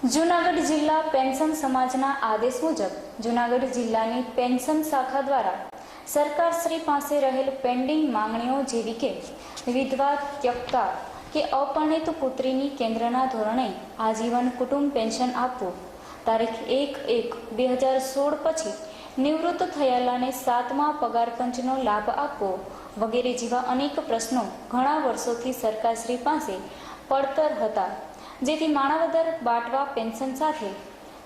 જૂનાગઢ જિલ્લા પેન્શન સમાજના આદેશ મુજબ જૂનાગઢ જિલ્લાની પેન્શન શાખા દ્વારા સરકારશ્રી પાસે રહેલ પેન્ડિંગ માંગણીઓ જેવી કે વિધવા, ત્યક્તા કે અપરિણિત પુત્રીની કેન્દ્રના ધોરણે આજીવન કુટુંબ પેન્શન આપવું. તારીખ એક એક બે હજાર સોળ પછી નિવૃત્ત થયેલાને સાતમા પગાર પંચનો લાભ આપવો વગેરે જેવા અનેક પ્રશ્નો ઘણા વર્ષોથી સરકારશ્રી પાસે પડતર હતા. જેથી માણાવદર બાટવા પેન્શન સાથે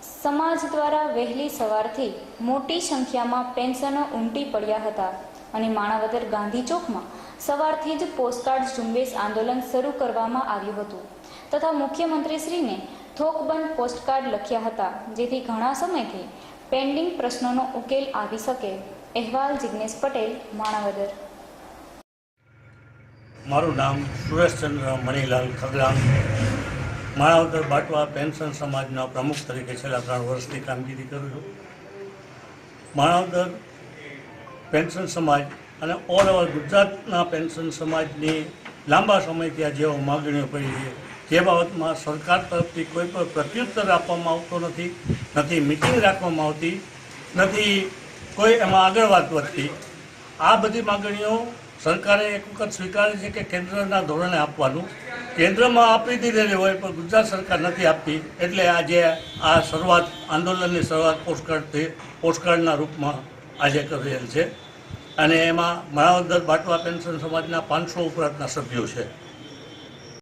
સમાજ દ્વારા વહેલી સવારથી મોટી સંખ્યામાં પેન્શનો ઉમટી પડ્યા હતા અને માણાવદર ગાંધી ચોકમાં સવારથી જ પોસ્ટકાર્ડ ઝુંબેશ આંદોલન શરૂ કરવામાં આવ્યું હતું તથા મુખ્યમંત્રીશ્રીને થોકબંધ પોસ્ટકાર્ડ લખ્યા હતા જેથી ઘણા સમયથી પેન્ડિંગ પ્રશ્નોનો ઉકેલ આવી શકે. અહેવાલ જિજ્ઞેશ પટેલ, માણાવદર. મારું નામ સુરેશચંદ્ર મણીલાલ ખગલામ માણાવદર બાટવા પેન્શન સમાજના પ્રમુખ તરીકે છેલ્લા ત્રણ વર્ષથી કામગીરી કરું છું. માણાવદર પેન્શન સમાજ અને ઓલ ઓવર ગુજરાતના પેન્શન સમાજની લાંબા સમયથી આ જેવો માગણીઓ પડી છે, જે બાબતમાં સરકાર તરફથી કોઈ પણ પ્રત્યુત્તર આપવામાં આવતો નથી નથી મિટિંગ રાખવામાં આવતી, નથી કોઈ એમાં આગળ વાત વધતી. આ બધી માગણીઓ સરકારે એક વખત સ્વીકારી છે કે કેન્દ્રના ધોરણે આપવાનું. કેન્દ્રમાં આપી દીધેલી હોય પણ ગુજરાત સરકાર નથી આપતી, એટલે આજે આ શરૂઆત, આંદોલનની શરૂઆત પોસ્ટકાર્ડથી, પોસ્ટકાર્ડના રૂપમાં આજે કરેલ છે. અને એમાં માણાવદર બાટવા પેન્શન સમાજના પાંચસો ઉપરાંતના સભ્યો છે.